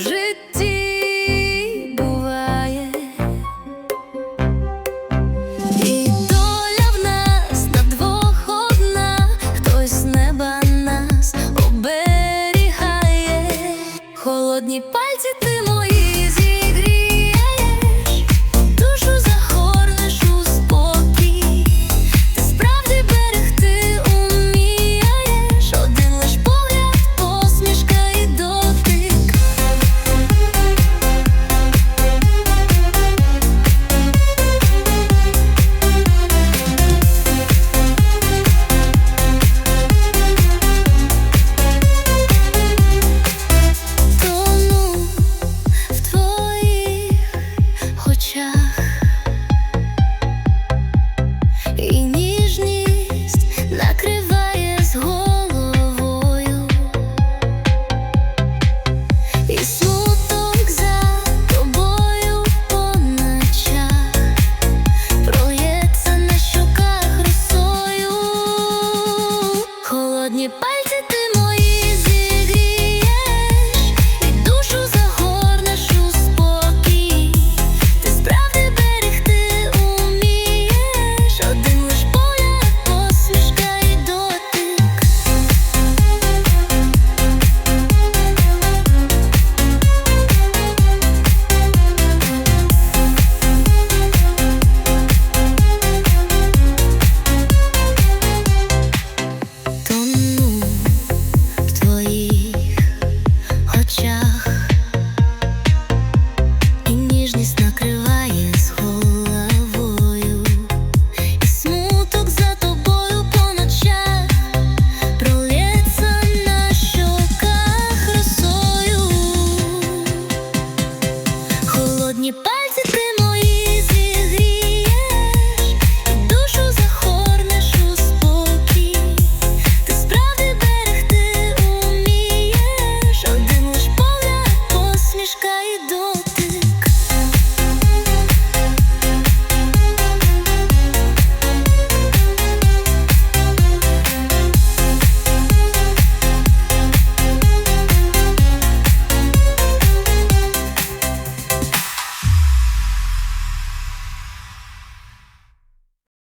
в житті буває, і доля в нас на хтось з неба нас оберігає, холодні пальці ти мої зі. И не 啊